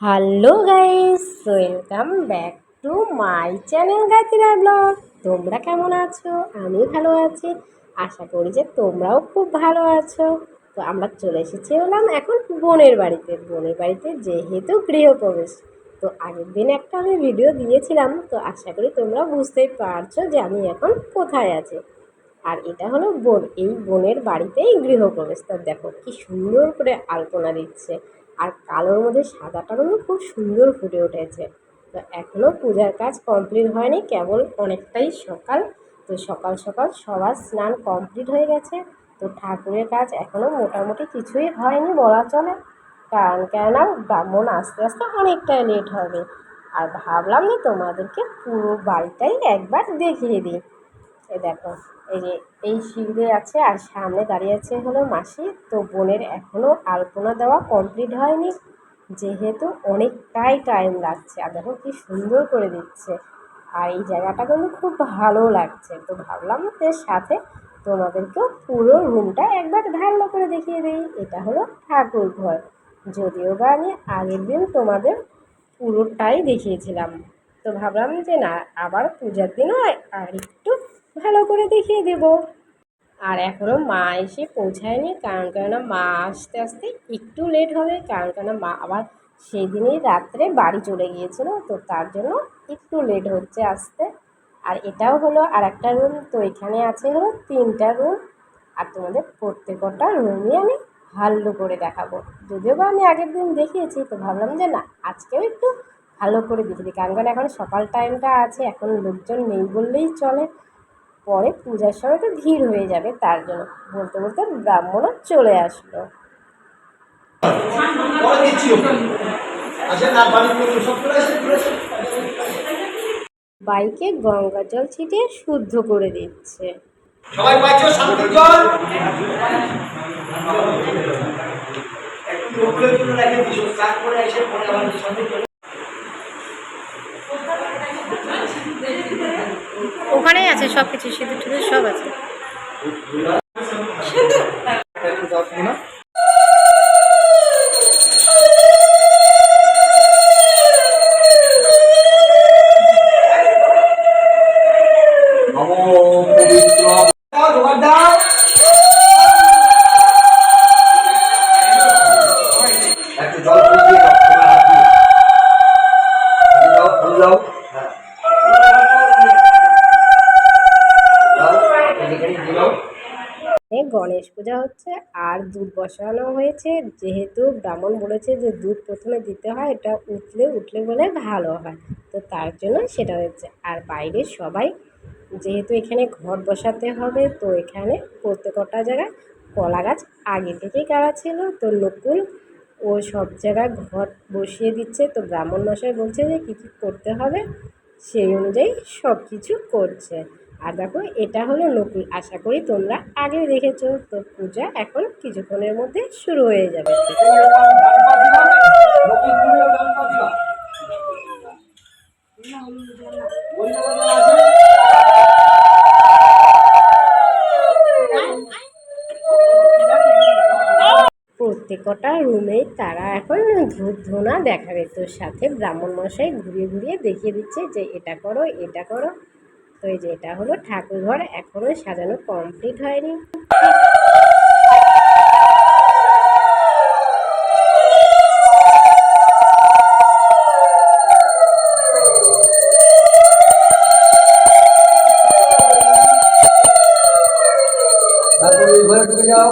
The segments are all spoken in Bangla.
Hello guys welcome back to my channel গাছিরা blog তোমরা কেমন আছো? আমি ভালো আছি। আশা করি যে তোমরাও খুব ভালো আছো। তো আমরা চলে এসেছি হলাম এখন বোনের বাড়িতে। বোনের বাড়িতে যেহেতু গৃহপ্রবেশ। তো আগের দিন একটা আমি ভিডিও দিয়েছিলাম। তো আশা করি তোমরা বুঝতেই পারছ যে আমি এখন কোথায় আছি। আর এটা হলো বোন। এই বোনের বাড়িতেই গৃহপ্রবেশ। তো দেখো কি সুন্দর করে আলপনা দিচ্ছে। আর কালোর মধ্যে সাদাটা কিন্তু খুব সুন্দর ফুটে উঠেছে। তো এখনও পূজার কাজ কমপ্লিট হয়নি, কেবল অনেকটাই সকাল। তো সকাল সকাল সবার স্নান কমপ্লিট হয়ে গেছে। তো ঠাকুরের কাজ এখনও মোটামুটি কিছুই হয়নি বলা চলে। কারণ কেননা ব্রাহ্মণ আস্তে আস্তে অনেকটাই লেট হবে। আর ভাবলাম যে তোমাদেরকে পুরো বাড়িটাই একবার দেখিয়ে দিই। এই দেখো, এই যে এই সিঁড়ি আছে আর সামনে দাঁড়িয়ে আছে হলো মাসি। তো বোনের এখনও আলপনা দেওয়া কমপ্লিট হয়নি। যেহেতু অনেকটাই টাইম লাগছে আর দেখো কি সুন্দর করে দিচ্ছে। আর এই জায়গাটা কিন্তু খুব ভালো লাগছে। তো ভাবলাম যে সাথে তোমাদেরকেও পুরো রুমটা একবার ভালো করে দেখিয়ে দিই। এটা হলো ঠাকুর ঘর। যদিও বা আমি আগের দিন তোমাদের পুরোটাই দেখিয়েছিলাম। তো ভাবলাম যে না, আবার পূজার দিনও আর করে দেখিয়ে দেব। আর এখনও মা এসে পৌঁছায়নি, কারণ কেননা মা আসতে আসতে একটু লেট হবে, কারণ কেন মা আবার সেই দিনই রাত্রে বাড়ি চলে গিয়েছিল, তো তার জন্য একটু লেট হচ্ছে আসতে। আর এটাও হলো আর একটা রুম তো এখানে আছে হলো তিনটা রুম আর তোমাদের প্রত্যেকটা রুমই আমি ভালো করে দেখাবো। যদিও বা আমি আগের দিন দেখিয়েছি, তো ভাবলাম যে না, আজকেও একটু ভালো করে দিই। কারণ কারণ এখন সকাল টাইমটা আছে, এখন লোকজন নেই বললেই চলে। পরে পূজার সময় তো ভিড় হয়ে যাবে তার জন্য বলতে বলতে ব্রাহ্মণও চলে আসলো। বাইকে গঙ্গা জল ছিটিয়ে শুদ্ধ করে দিচ্ছে সবাই পাইছো শান্তির জল একটু লোকের জন্য রেখে দিস কাজ করে এসে পরে আবার ওখানেই আছে সবকিছু সিঁদুর? টিঁদুর সব আছে আর দুধ বসানো হয়েছে। যেহেতু ব্রাহ্মণ বলেছে যে দুধ প্রথমে দিতে হয়, এটা উঠলে উঠলে বলে ভালো হয়। তো তার জন্য সেটা হচ্ছে আর বাইরে সবাই যেহেতু এখানে ঘর বসাতে হবে, তো এখানে প্রত্যেকটা জায়গায় কলা গাছ আগে থেকেই গাড়া ছিল। তো নকুল ও সব জায়গায় ঘর বসিয়ে দিচ্ছে। তো ব্রাহ্মণ মশাই বলছে যে কী কী করতে হবে, সেই অনুযায়ী সব কিছু করছে। আর দেখো, এটা হলো নকুল। আশা করি তোমরা আগে দেখেছ। তো পূজা এখন কিছুক্ষণের মধ্যে শুরু হয়ে যাবে। প্রত্যেকটা রুমে তারা এখন ধূপ ধোনা দেখাবে। তোর সাথে ব্রাহ্মণ মশাই ঘুরিয়ে ঘুরিয়ে দেখিয়ে দিচ্ছে যে এটা করো এটা করো। তো এই যে এটা হলো ঠাকুর ঘর এখনও সাজানো কমপ্লিট হয়নি। তারপরে ঘরে ঢুকে যাও।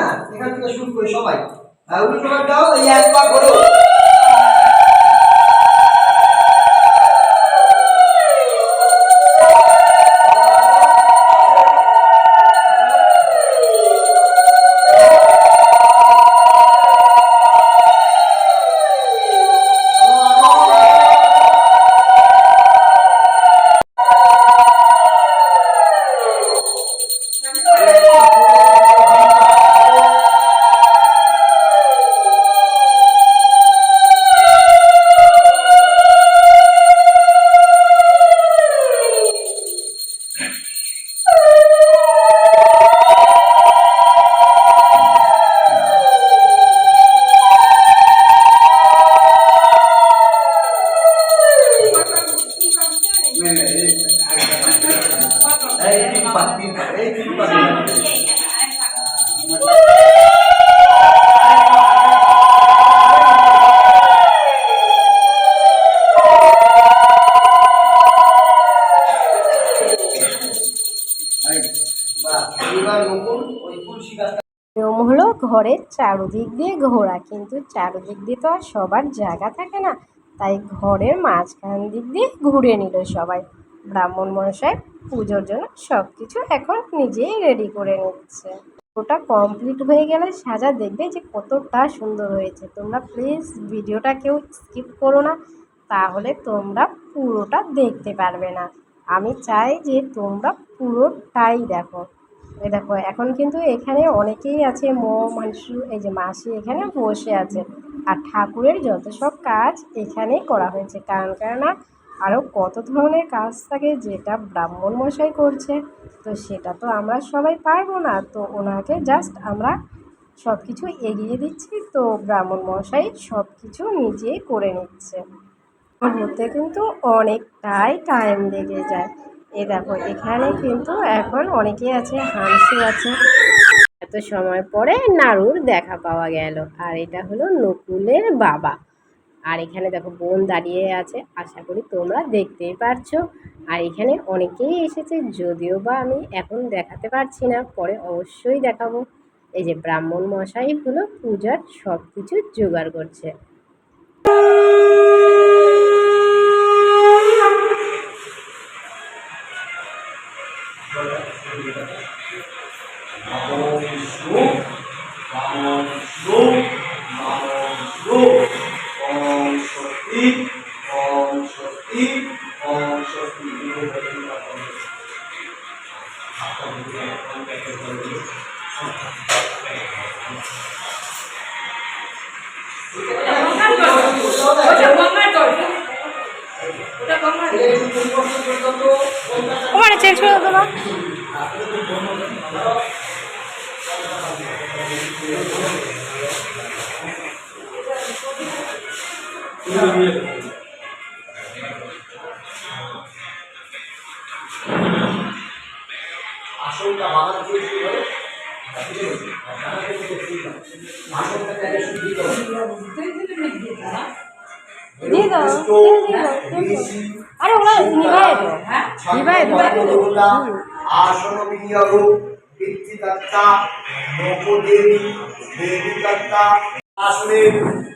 হ্যাঁ এখান থেকে শুরু করে সবাই। উল্টো দাও এই এক পা ঘোরো ঘরের চারদিক দিয়ে ঘোরা। কিন্তু চারদিক দিয়ে তো আর সবার জায়গা থাকে না। তাই ঘরের মাঝখান দিক দিয়ে ঘুরে নিল সবাই। ব্রাহ্মণ মশাই পুজোর জন্য সব কিছু এখন নিজেই রেডি করে নিচ্ছে। ওটা কমপ্লিট হয়ে গেলে সাজা দেখবে যে কতটা সুন্দর হয়েছে। তোমরা প্লিজ ভিডিওটা কেউ স্কিপ করো না। তাহলে তোমরা পুরোটা দেখতে পারবে না। আমি চাই যে তোমরা পুরোটাই দেখো। দেখো, এখন কিন্তু এখানে অনেকেই আছে, মো, মানসু, এই যে মাসি এখানে বসে আছে। আর ঠাকুরের যত সব কাজ এখানেই করা হয়েছে। কারণ, কেননা আরও কত ধরনের কাজ থাকে যেটা ব্রাহ্মণ মশাই করছে, তো সেটা তো আমরা সবাই পারব না। তো ওনাকে জাস্ট আমরা সব কিছু এগিয়ে দিচ্ছি, তো ব্রাহ্মণ মশাই সব কিছু নিজেই করে নিচ্ছে। হতে কিন্তু অনেকটাই টাইম লেগে যায়। এ দেখো, এখানে কিন্তু এখন অনেকেই আছে হাঁসু আছে। এত সময় পরে নাড়ুর দেখা পাওয়া গেল, আর এটা হলো নকুলের বাবা। আর এখানে দেখো, বোন দাঁড়িয়ে আছে, আশা করি তোমরা দেখতেই পারছ। আর এখানে অনেকেই এসেছে, যদিও বা আমি এখন দেখাতে পারছি না, পরে অবশ্যই দেখাবো। এই যে ব্রাহ্মণ মশাই হলো পূজার সব কিছু জোগাড় করছে। নমো বিষ্ণু নমো বিষ্ণু নমো আসলটা বাগান দিয়ে শুরু করে আসন বিনিয়োগ পিতৃদত্তা দত্তা আসনে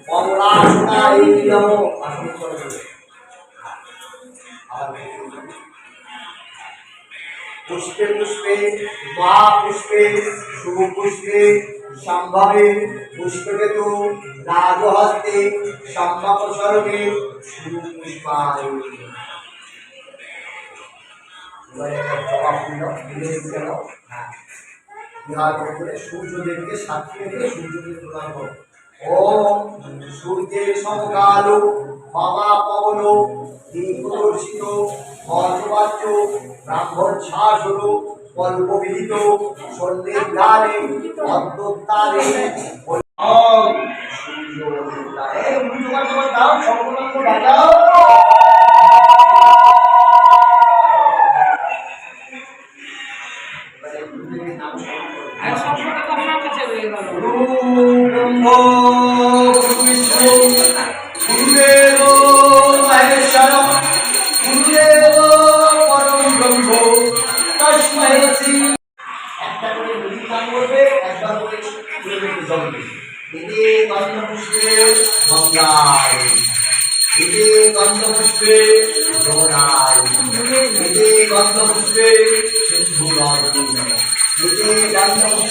কমলাসনা এই যাবে আবার পুষ্পে পুষ্পে, শুভ পুষ্পে, সম্ভবে পুষ্পকেতু, রাজহস্তে সম্ভব স্বরূপে পুষ্পায়। হ্যাঁ। সূর্যদেবকে সাক্ষী রেখে ওম সূর্যের সমকালো বাবা পবন তিনি অর্থবাচ্য ব্রাহ্মণ শ্বাস হল কল্পবিহিত সন্ধ্যের দ্বারে অন্তর্দ্বারে ওম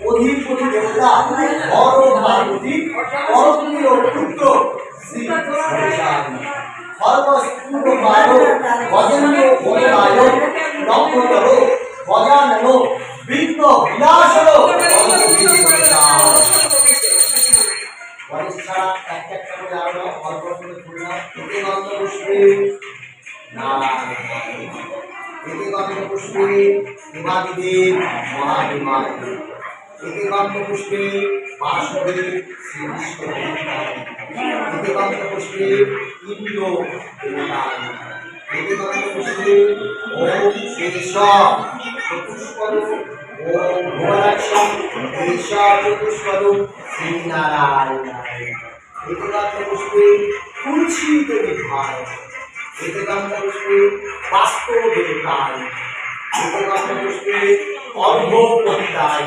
অধিপতি দেবতা বড় পার্বতী পরমীয় পুত্র শ্রী সর্বস্পূর্ণ বায় গজেন্দ্র গণনায় নক্ষতর গজানন বিঘ্ন বিনাশন গণেশ ছাড়া এতে গন্ধ পুষ্পে নারায়ণ এতে গন্ধ পুষ্পে হিমাদিদেব মহাহিমায় এতে গন্ধ পুষ্পে বাসবে শ্রী বিষ্ণু এতে পুষ্পে ইন্দ্র এতে পুষ্পে ওম কেশব চতুষ্পদ ওম ভুবনাক্ষম কেশব চতুষ্পদ শ্রীনারায়ণায় এতে পুষ্পে তুলসী দেবী ভাই এতে পুষ্পে বাস্তব দেবতায় এতে পুষ্পে অর্ঘপতিতায়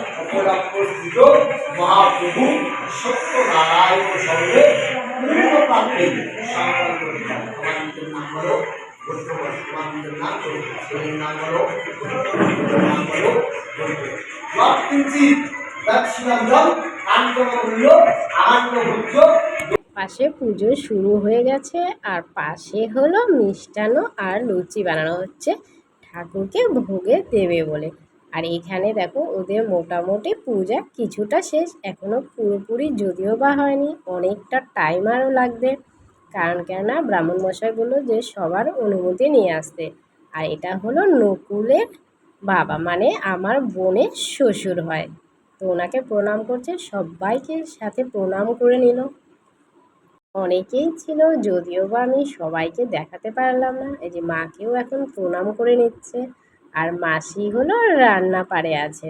মহাপ্রভু সঙ্গে দক্ষিণাঞ্চল কান্তমূল্য আনন্দভুজ্য পাশে পুজো শুরু হয়ে গেছে, আর পাশে হলো মিষ্টান্ন আর লুচি বানানো হচ্ছে ঠাকুরকে ভোগে দেবে বলে। আর এখানে দেখো ওদের মোটামুটি পূজা কিছুটা শেষ এখনও পুরোপুরি যদিও বা হয়নি, অনেকটা টাইম আরও লাগবে। কারণ কেননা ব্রাহ্মণ মশাই বলল যে সবার অনুমতি নিয়ে আসতে। আর এটা হলো নকুলের বাবা মানে আমার বোনের শ্বশুর হয়। তো ওনাকে প্রণাম করছে, সবাইকে সাথে প্রণাম করে নিল। অনেকেই ছিল, যদিও বা আমি সবাইকে দেখাতে পারলাম না, এই যে মাকেও এখন প্রণাম করে নিচ্ছে। আর মাসি হলো রান্না পারে আছে।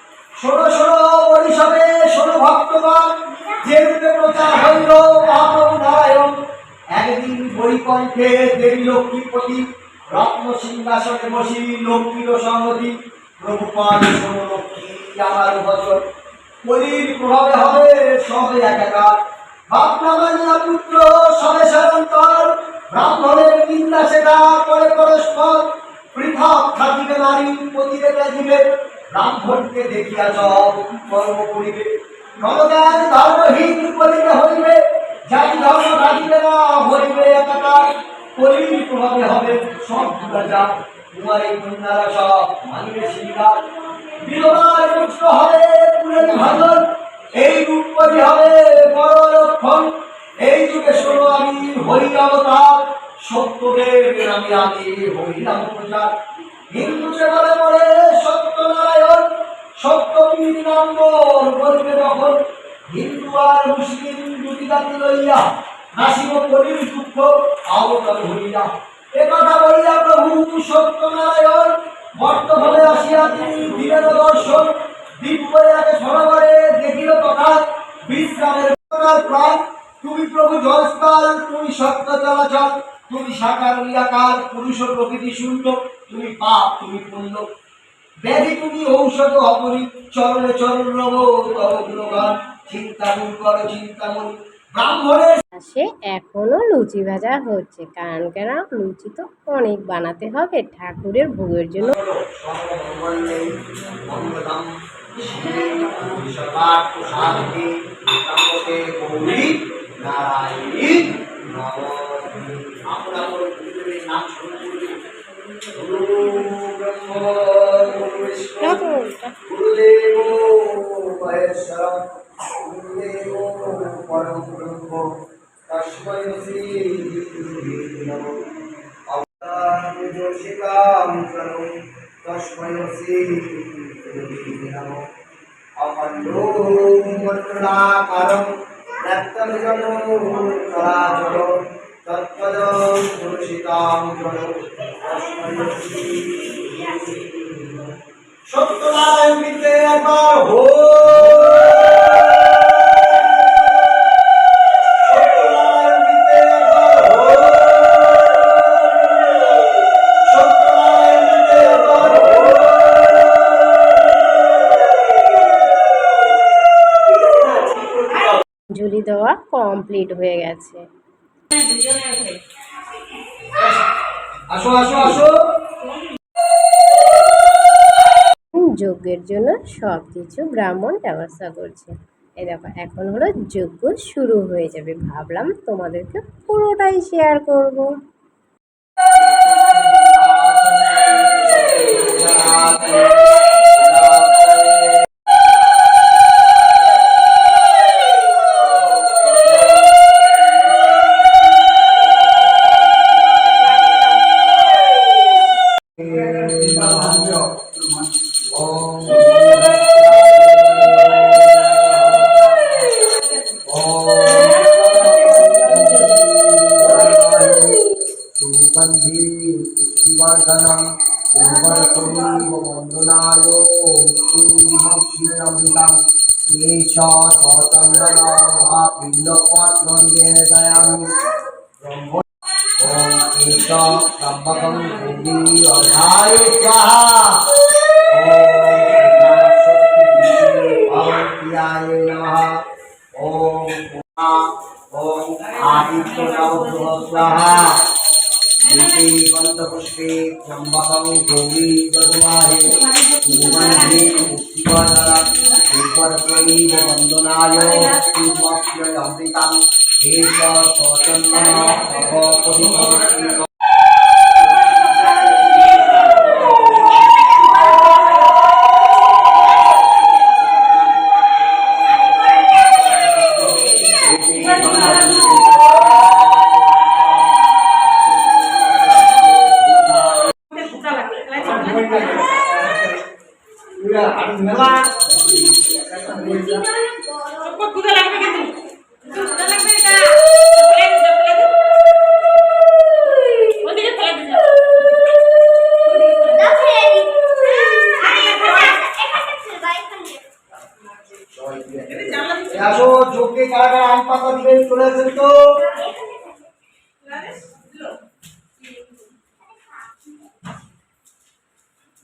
ষোলো ষোলো পরিষদে ষোলো ভক্তগণ, যে রূপে প্রচার হইল মহাপ্রভু নারায়ণ, একদিন বৈকণ্ঠে দেবী লক্ষ্মীপতি, রত্ন সিংহাসনে বসি লক্ষ্মীর সংগতি প্রভুপাল শোন লক্ষ্মী, আমার ভজন। বলির প্রভাবে হবে সবে একাকার। ভাবনা পুত্র, সবে সারন্তর ব্রাহ্মণের নিন্দা সেটা করে পরস্পর পৃথক থাকিবে নারী পতিরে ত্যাজিবে ব্রাহ্মণকে দেখিয়া সব কর্ম করিবে। নবদান ধর্মহীন করিতে হইবে জাতি ধর্ম থাকিবে না হইবে একাকার। কলির প্রভাবে হবে সব দুরাচার তোমার এই কন্যারা সব মানিবে স্বীকার বিধবার পুত্র হবে পুরের ভাজন, এই রূপপতি হবে বড় লক্ষণ এই যুগে শোনো আমি হই অবতার সত্যদেবের আমি আমি হইলাম প্রচার। হিন্দুতে বলে বলে সত্যনারায়ণ সত্যবীর নম্বর বলবে যখন হিন্দু আর মুসলিম দুটি জাতি লইয়া নাসিব কলির দুঃখ আবতার হইয়া। এ কথা বলিয়া প্রভু সত্যনারায়ণ বর্তমানে আসিয়া তিনি দিলেন দর্শন দিব্যয়াকে সরোবরে দেখিল তথা বিশ্রামের প্রাণ। তুমি প্রভু জলস্থল তুমি সত্য চলাচল তুমি সাকার নিরাকার পুরুষ প্রকৃতি শূন্য তুমি পাপ তুমি পুণ্য। ব্যাধি তুমি ঔষধ অপরি চরণে তব গুণগান করো ব্রাহ্মণের লুচি ভাজা হচ্ছে। কারণ কেন? লুচি তো অনেক বানাতে হবে ঠাকুরের ভোগের জন্য। Senhor. হো ঝুলি দেওয়া কমপ্লিট হয়ে গেছে। আসো আসো আসো। যজ্ঞের জন্য সব কিছু ব্রাহ্মণ ব্যবস্থা করছে। এই দেখো, এখন হলো যজ্ঞ শুরু হয়ে যাবে। ভাবলাম তোমাদেরকে পুরোটাই শেয়ার করব। we look what one day I am from त्र्यंबकम भूमि और भाई स्वाहा भगवत्याय नमः ओम ओम आदित्य स्वाहा एते पन्तपुष्पे त्र्यम्बकं गौरी दद्महे सुगन्धे पुष्टिवर्धनम् उर्वरकैव वन्दनाय मृत्युमक्षय अमृतम् एष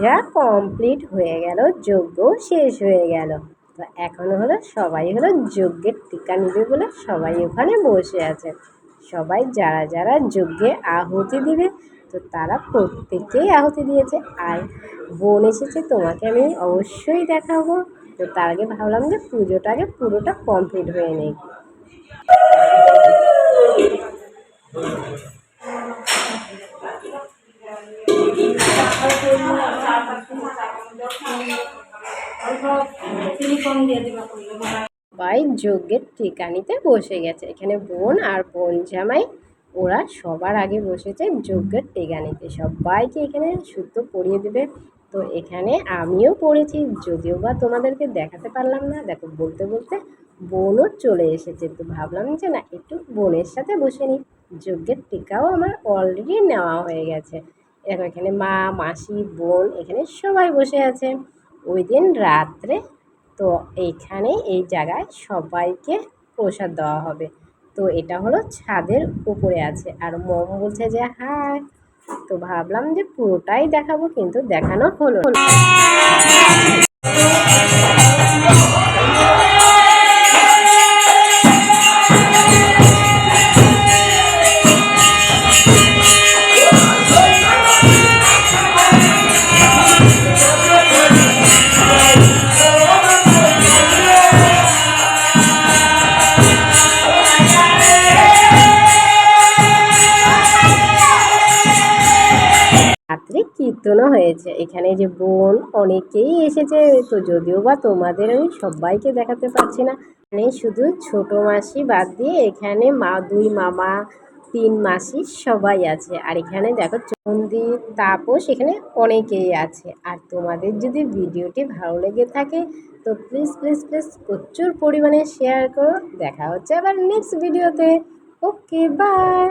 যা কমপ্লিট হয়ে গেল, যজ্ঞ শেষ হয়ে গেল। তো এখন হলো সবাই হলো যজ্ঞের টিকা নিবে বলে সবাই ওখানে বসে আছে। সবাই যারা যারা যজ্ঞে আহুতি দিবে, তো তারা প্রত্যেকেই আহুতি দিয়েছে। আর বোন এসেছে, তোমাকে আমি অবশ্যই দেখাবো। তো তার আগে ভাবলাম যে পুজোটা আগে পুরোটা কমপ্লিট হয়ে নেই। সবাই যজ্ঞের ঠিকানিতে বসে গেছে। এখানে বোন আর বোন জামাই, ওরা সবার আগে বসেছে যজ্ঞের টিকা নিতে সবাইকে এখানে সুতো পরিয়ে দেবে। তো এখানে আমিও পড়েছি, যদিও বা তোমাদেরকে দেখাতে পারলাম না। দেখো, বলতে বলতে বোনও চলে এসেছে। তো ভাবলাম যে না, একটু বোনের সাথে বসে নিই। যজ্ঞের টিকাও আমার অলরেডি নেওয়া হয়ে গেছে। দেখো এখানে মা, মাসি, বোন, এখানে সবাই বসে আছে। ওই দিন রাত্রে তো এইখানে এই জায়গায় সবাইকে প্রসাদ দেওয়া হবে। তো এটা হলো ছাদের উপরে আছে। আর মম বলছে যে, হাই। তো ভাবলাম যে পুরোটাই দেখাবো, কিন্তু দেখানো হলো হয়েছে। এখানে যে বোন, অনেকেই এসেছে। তো যদিও বা তোমাদের আমি সবাইকে দেখাতে পারছি না এখানে শুধু ছোট মাসি বাদ দিয়ে এখানে মা, দুই মামা, তিন মাসি সবাই আছে। আর এখানে দেখো মন্দির তাপস এখানে অনেকেই আছে। আর তোমাদের যদি ভিডিওটি ভালো লেগে থাকে, তো প্লিজ প্লিজ প্লিজ প্রচুর পরিমাণে শেয়ার করো। দেখা হচ্ছে আবার নেক্সট ভিডিওতে ওকে বাই